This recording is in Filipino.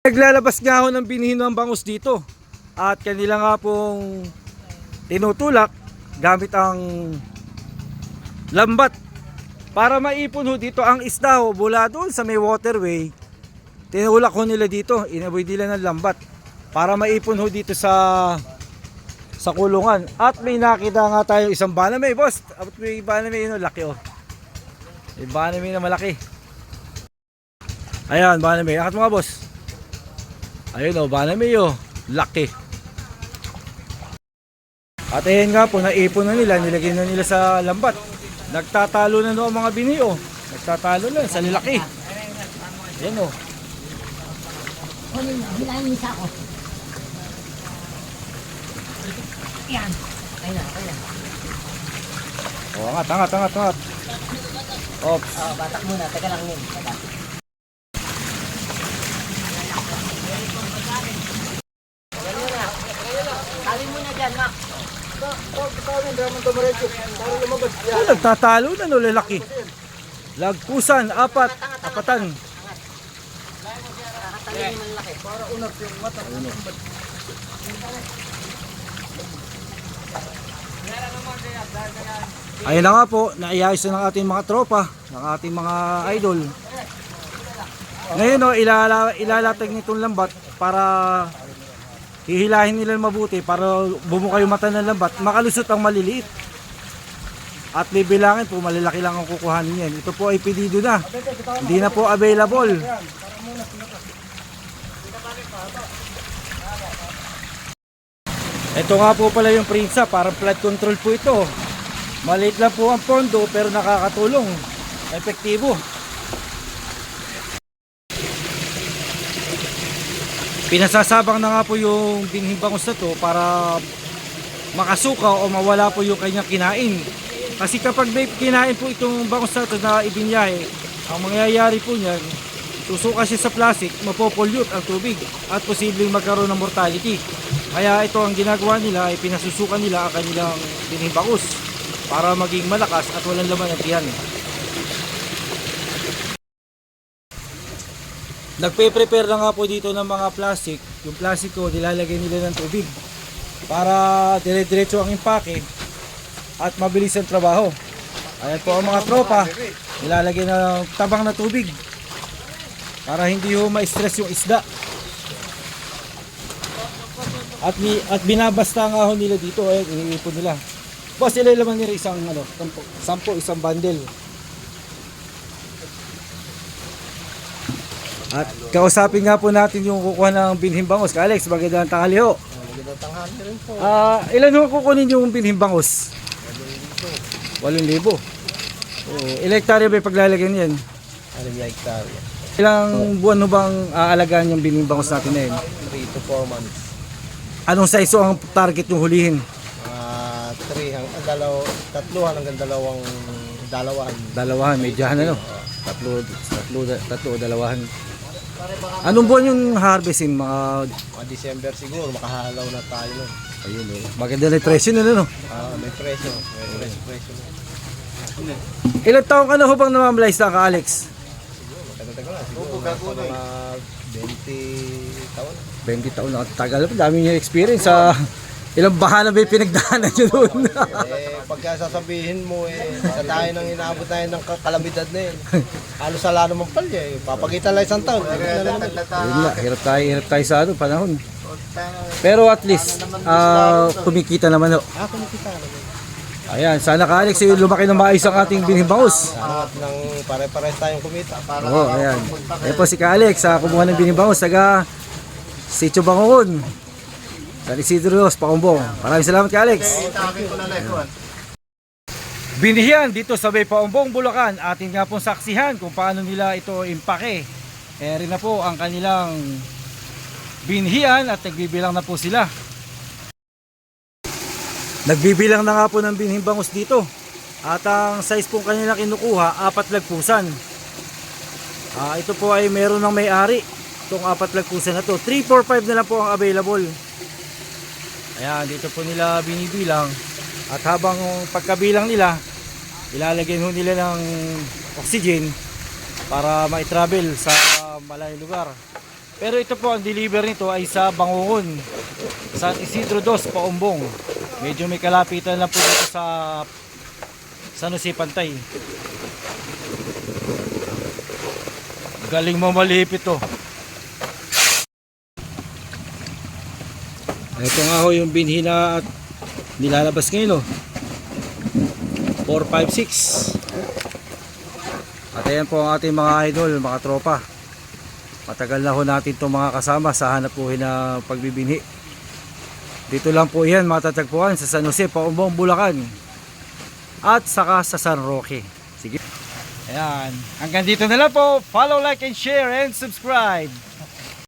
Naglalabas nga ho ng binhi ng bangus dito. At kanila nga pong tinutulak gamit ang lambat. Para maipon ho dito ang isda ho mula doon sa may waterway. Tinulak ho nila dito. Inaboy nila ng lambat. Para maipon ho dito sa sa kulungan. At may nakita nga tayo isang banamay, boss. At may banamay yun, oh, laki oh. May banamay na malaki. Ayan, banamay. Akat mga boss. Ayun o, banamay o. Laki. At ayan nga po, naipon na nila, nilagay na nila sa lambat. Nagtatalo na no ang mga binio. Nagtatalo na sa lalaki. Ayan o. Hilahin niyo sa ako. Yan. Ayun na, ayun na. O, angat, angat, angat, angat. Ops. Oh, batak muna. Teka lang yun. Teka. Muna dyan, Mac. Oh, nagtatalo na no lalaki. Lagpusan, apat, apatan. Nakatali mo malaki. Ayun na nga po, naiyayos na ng ating mga tropa, ng ating mga idol. Ngayon o, ilala, ilalatag nitong lambat para hihilahin nila mabuti para bumuka yung mata ng lambat, makalusot ang maliliit. At bibilangin po, malalaki lang ang kukuhanin yan. Ito po ay pedido na. Hindi na po available. Ito nga po pala yung prinsa, parang flood control po ito. Maliit lang po ang pondo pero nakakatulong. Epektibo. Pinasasabang na nga po yung binhing bangus na to para makasuka o mawala po yung kanyang kinain. Kasi kapag may kinain po itong bangus na to na ibinyahe, ang mangyayari po niyan, susuka siya sa plastic, mapopollute ang tubig at posibleng magkaroon ng mortality. Kaya ito ang ginagawa nila ay pinasusukan nila ang kanilang binhing para maging malakas at walang laman ang tiyan. Nagpe-prepare na nga po dito ng mga plastic. Yung plastic ko, nilalagay nila ng tubig para dire-diretso ang impake at mabilis ang trabaho. Ayan po ang mga tropa, nilalagay na ng tabang na tubig para hindi ho ma-stress yung isda. At, ni, at binabasta nga ho nila dito, ayan, iniipon nila. Boss, ilan nila isang ano, sampo, sampo isang bundle. At kausapin nga po natin yung kukuha ng binhing bangus. Ka Alex, magandang tanghali ho. Magandang tanghali rin po. Ah, ilan ho kukunin yung binhing bangus? 8,000. Oh, ilang hektarya ba yung paglalagyan yan? Ano yung hektarya? Ilang buwan ho bang aalagaan yung binhing bangus natin na yun? 3 to 4 months. Anong size ho ang target yung hulihin? Mga 3 hang ah, dalaw, tatluhan hanggang dalawang dalawahan. Dalawahan, medyahan ano? Tatlo, tatlo, tatlo, dalawahan. Anong buwan yung harvestin? Mga, Mga December siguro, makahalaw na tayo nun. ayun eh. Maganda na yung presyo nila no? Ah, may presyo. May presyo, presyo. Ilang taong ka na ho bang namamalayas na ka Alex? Tagal-tagal na. Siguro, mga 20 taon. 20 taon na tagal pa, dami niya experience sa ilang bahana ba yung pinagdaanan niyo doon. eh, pagka sasabihin mo eh, sa tayo nang inaabot tayo ng ka- kalamidad na yun. Halos sala naman palya eh. Papakita lang isang taon. Hindi na hirap tayo, hirap tayo sa ano, panahon. Pero at least, ah, kumikita naman ho. Ah, kumikita naman. Ayan, sana ka Alex, eh, lumaki na maayos ang ating binibangos. Sana at nang pare-pares tayong kumita. Para Oo, ayan. Ayan po si ka Alex, sa kumuha ng binibangos, taga Sitio Bangungon. San Isidro Dos, Paumbong. Maraming salamat ka Alex. Binihiyan dito sa Bay Paumbong, Bulacan. Atin nga pong saksihan kung paano nila ito impake. Eh rin na po ang kanilang binhiyan at nagbibilang na po sila. Nagbibilang na nga po ng binhing bangus dito. At ang size pong kanilang kinukuha, apat lagpusan. Ah, ito po ay meron ng may-ari. Itong apat lagpusan na to. 3, 4, 5 na lang po ang available. Ayan, dito po nila binibilang. At habang pagkabilang nila, ilalagyan ho nila ng oxygen para ma-travel sa malayong lugar. Pero ito po ang deliver nito ay sa Bangungon. San Isidro Dos, Paumbong. Medyo may kalapitan lang po dito sa San Jose Pantay. Galing mo malipit to. Ito nga ho yung binhi na nilalabas ngayon oh. 456. At ayan po ang ating mga idol, mga tropa. Matagal na ho natin itong mga kasama sa hanap buhay na pagbibinhi. Dito lang po yan matatagpuan sa San Jose, Paumbong, Bulacan. At saka sa San Roque. Sige. Ayan. Hanggang dito na lang po. Follow, like, and share, and subscribe.